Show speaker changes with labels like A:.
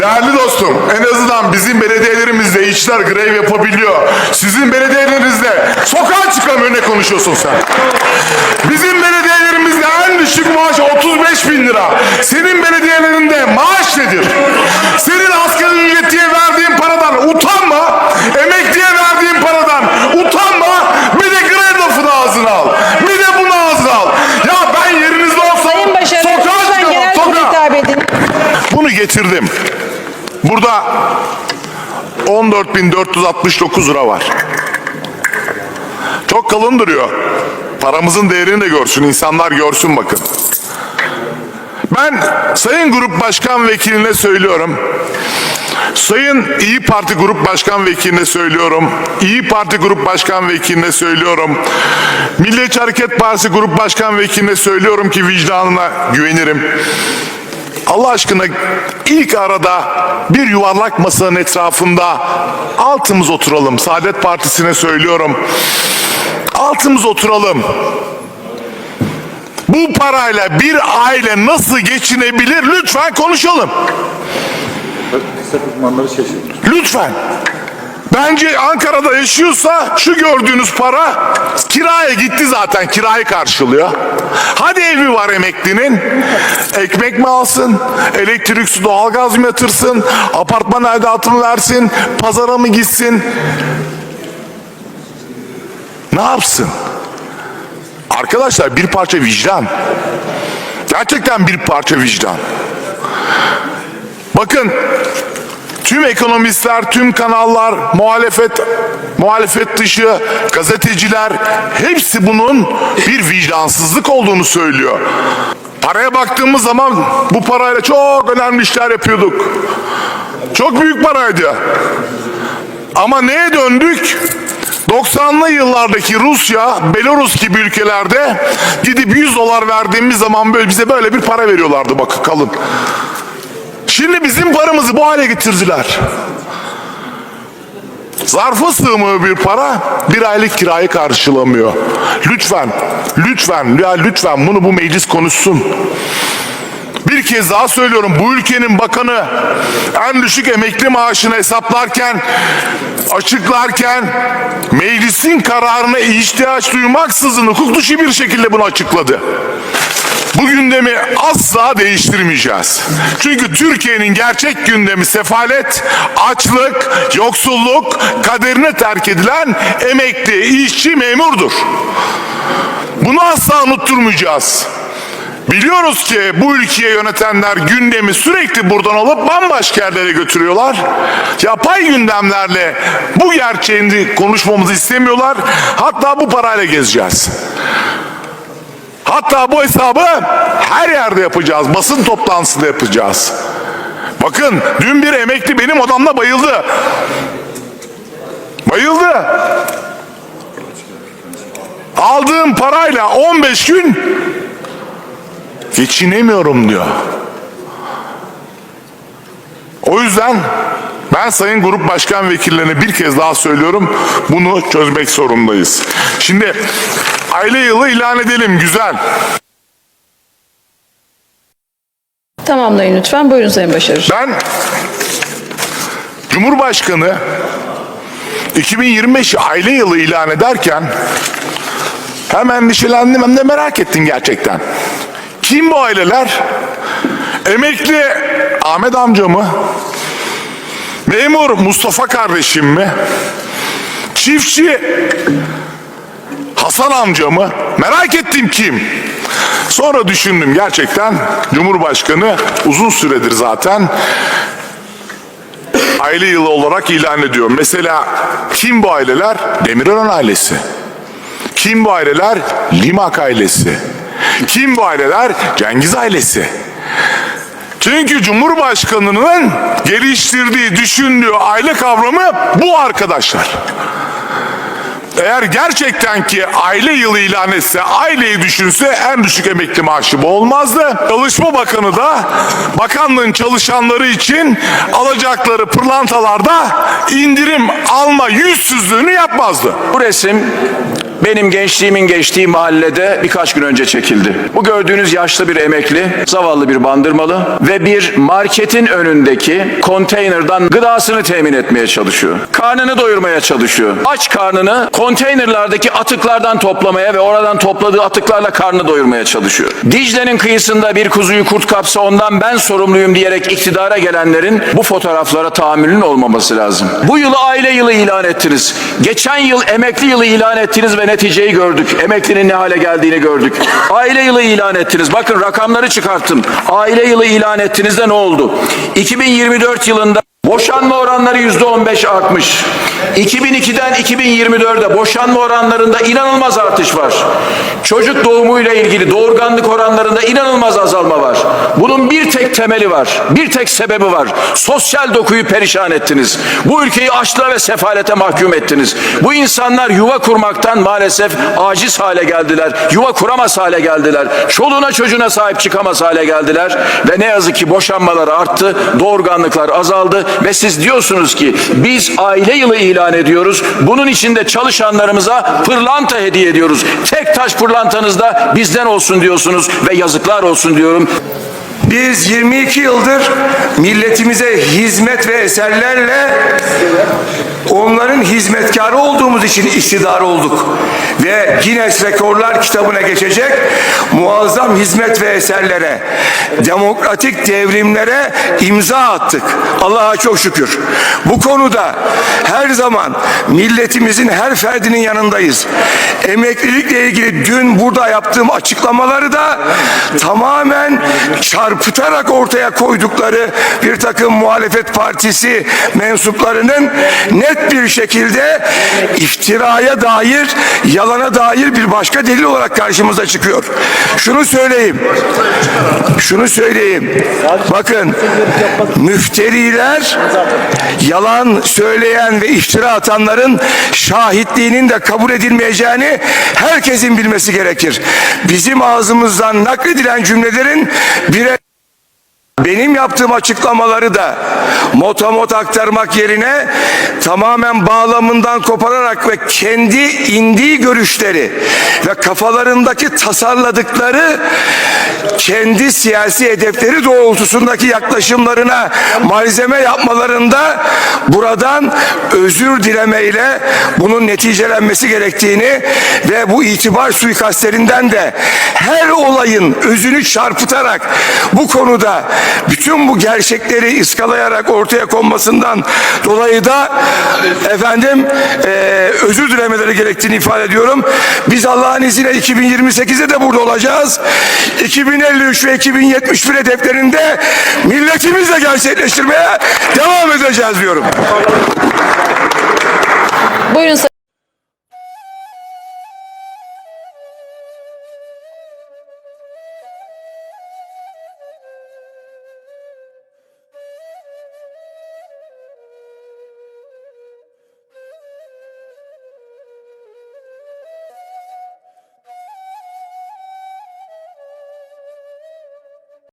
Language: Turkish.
A: Değerli dostum, en azından bizim belediyelerimizde işçiler grev yapabiliyor. Sizin belediyelerinizde sokağa çıkamıyor ne konuşuyorsun sen? Bizim belediyelerimizde en düşük maaş 35 bin lira. Senin belediyelerinde maaş nedir? Senin asgari ücretiye verdiğin paradan utanma. Emekliye verdiğin paradan utanma. Bir de grev lafını ağzına al. Bir de bunu ağzına al. Ya ben yerinizde olsam
B: Sayın Başarı,
A: sokağa
B: lütfen
A: çıkamam.
B: genel kurula
A: Sokağa.
B: hitap edin.
A: Bunu getirdim. Burada 14.469 lira var. Çok kalın duruyor. Paramızın değerini de görsün, insanlar görsün bakın. Ben Sayın Grup Başkan Vekiline söylüyorum. Sayın İyi Parti Grup Başkan Vekiline söylüyorum. İyi Parti Grup Başkan Vekiline söylüyorum. Milliyetçi Hareket Partisi Grup Başkan Vekiline söylüyorum ki vicdanına güvenirim. Allah aşkına ilk arada bir yuvarlak masanın etrafında altımız oturalım. Saadet Partisi'ne söylüyorum. Altımız oturalım. Bu parayla bir aile nasıl geçinebilir lütfen konuşalım. Lütfen. Bence Ankara'da yaşıyorsa şu gördüğünüz para kiraya gitti zaten kirayı karşılıyor. Hadi evi var emeklinin. Ekmek mi alsın? Elektrik, su, doğalgaz mı yatırsın? Apartman aidatı mı versin? Pazara mı gitsin? Ne yapsın? Arkadaşlar bir parça vicdan. Gerçekten bir parça vicdan. Bakın tüm ekonomistler, tüm kanallar, muhalefet, muhalefet dışı, gazeteciler hepsi bunun bir vicdansızlık olduğunu söylüyor. Paraya baktığımız zaman bu parayla çok önemli işler yapıyorduk. Çok büyük paraydı. Ama neye döndük? 90'lı yıllardaki Rusya, Belarus gibi ülkelerde gidip 100 dolar verdiğimiz zaman böyle bize böyle bir para veriyorlardı bakın kalın. Şimdi bizim paramızı bu hale getirdiler. Zarfa sığmıyor bir para, bir aylık kirayı karşılamıyor. Lütfen, lütfen, ya lütfen bunu bu meclis konuşsun. Bir kez daha söylüyorum bu ülkenin bakanı en düşük emekli maaşını hesaplarken, açıklarken meclisin kararına ihtiyaç duymaksızın hukuk dışı bir şekilde bunu açıkladı. Bu gündemi asla değiştirmeyeceğiz. Çünkü Türkiye'nin gerçek gündemi sefalet, açlık, yoksulluk, kaderine terk edilen emekli, işçi, memurdur. Bunu asla unutturmayacağız. Biliyoruz ki bu ülkeyi yönetenler gündemi sürekli buradan alıp bambaşka yerlere götürüyorlar. Yapay gündemlerle bu gerçeğini konuşmamızı istemiyorlar. Hatta bu parayla gezeceğiz. Hatta bu hesabı her yerde yapacağız. Basın toplantısında yapacağız. Bakın dün bir emekli benim odamda bayıldı. Bayıldı. Aldığım parayla 15 gün geçinemiyorum diyor. O yüzden ben Sayın Grup Başkan Vekillerine bir kez daha söylüyorum bunu çözmek zorundayız. Şimdi aile yılı ilan edelim güzel.
B: Tamamlayın lütfen. Buyurun Sayın Başarı.
A: Ben Cumhurbaşkanı 2025 aile yılı ilan ederken hem endişelendim hem de merak ettim gerçekten. Kim bu aileler? Emekli Ahmet amca mı? Memur Mustafa kardeşim mi? Çiftçi Hasan amca mı? Merak ettim kim? Sonra düşündüm gerçekten Cumhurbaşkanı uzun süredir zaten aile yılı olarak ilan ediyor. Mesela kim bu aileler? Demirören ailesi. Kim bu aileler? Limak ailesi. Kim bu aileler? Cengiz ailesi. Çünkü Cumhurbaşkanı'nın geliştirdiği, düşündüğü aile kavramı bu arkadaşlar. Eğer gerçekten ki aile yılı ilan etse, aileyi düşünse en düşük emekli maaşı bu olmazdı. Çalışma Bakanı da bakanlığın çalışanları için alacakları pırlantalarda indirim alma yüzsüzlüğünü yapmazdı.
C: Bu resim benim gençliğimin geçtiği mahallede birkaç gün önce çekildi. Bu gördüğünüz yaşlı bir emekli, zavallı bir bandırmalı ve bir marketin önündeki konteynerdan gıdasını temin etmeye çalışıyor. Karnını doyurmaya çalışıyor. Aç karnını konteynerlardaki atıklardan toplamaya ve oradan topladığı atıklarla karnını doyurmaya çalışıyor. Dicle'nin kıyısında bir kuzuyu kurt kapsa ondan ben sorumluyum diyerek iktidara gelenlerin bu fotoğraflara tahammülün olmaması lazım. Bu yılı aile yılı ilan ettiniz. Geçen yıl emekli yılı ilan ettiniz ve neticeyi gördük. Emeklinin ne hale geldiğini gördük. Aile yılı ilan ettiniz. Bakın rakamları çıkarttım. Aile yılı ilan ettiğinizde ne oldu? 2024 yılında Boşanma oranları yüzde 15 artmış. 2002'den 2024'e boşanma oranlarında inanılmaz artış var. Çocuk doğumuyla ilgili doğurganlık oranlarında inanılmaz azalma var. Bunun bir tek temeli var. Bir tek sebebi var. Sosyal dokuyu perişan ettiniz. Bu ülkeyi açlığa ve sefalete mahkum ettiniz. Bu insanlar yuva kurmaktan maalesef aciz hale geldiler. Yuva kuramaz hale geldiler. Çoluğuna çocuğuna sahip çıkamaz hale geldiler. Ve ne yazık ki boşanmalar arttı. Doğurganlıklar azaldı. Ve siz diyorsunuz ki biz aile yılı ilan ediyoruz. Bunun içinde çalışanlarımıza pırlanta hediye ediyoruz. Tek taş pırlantanız da bizden olsun diyorsunuz. Ve yazıklar olsun diyorum.
D: Biz 22 yıldır milletimize hizmet ve eserlerle onların hizmetkarı olduğumuz için iktidar olduk. Ve Guinness Rekorlar kitabına geçecek muazzam hizmet ve eserlere, demokratik devrimlere imza attık. Allah'a çok şükür. Bu konuda her zaman milletimizin her ferdinin yanındayız. Emeklilikle ilgili dün burada yaptığım açıklamaları da tamamen çarpıtarak ortaya koydukları bir takım muhalefet partisi mensuplarının net bir şekilde iftiraya dair, yalana dair bir başka delil olarak karşımıza çıkıyor. Şunu söyleyeyim. Şunu söyleyeyim. Bakın müfteriler yalan söyleyen ve iftira atanların şahitliğinin de kabul edilmeyeceğini herkesin bilmesi gerekir. Bizim ağzımızdan nakledilen cümlelerin bire benim yaptığım açıklamaları da motamot aktarmak yerine tamamen bağlamından kopararak ve kendi indiği görüşleri ve kafalarındaki tasarladıkları kendi siyasi hedefleri doğrultusundaki yaklaşımlarına malzeme yapmalarında buradan özür dilemeyle bunun neticelenmesi gerektiğini ve bu itibar suikastlerinden de her olayın özünü çarpıtarak bu konuda bütün bu gerçekleri ıskalayarak ortaya konmasından dolayı da efendim eee, özür dilemeleri gerektiğini ifade ediyorum. Biz Allah'ın izniyle 2028'de de burada olacağız. 2053 ve 2071 hedeflerinde milletimizle gerçekleştirmeye devam edeceğiz diyorum.
B: Buyurun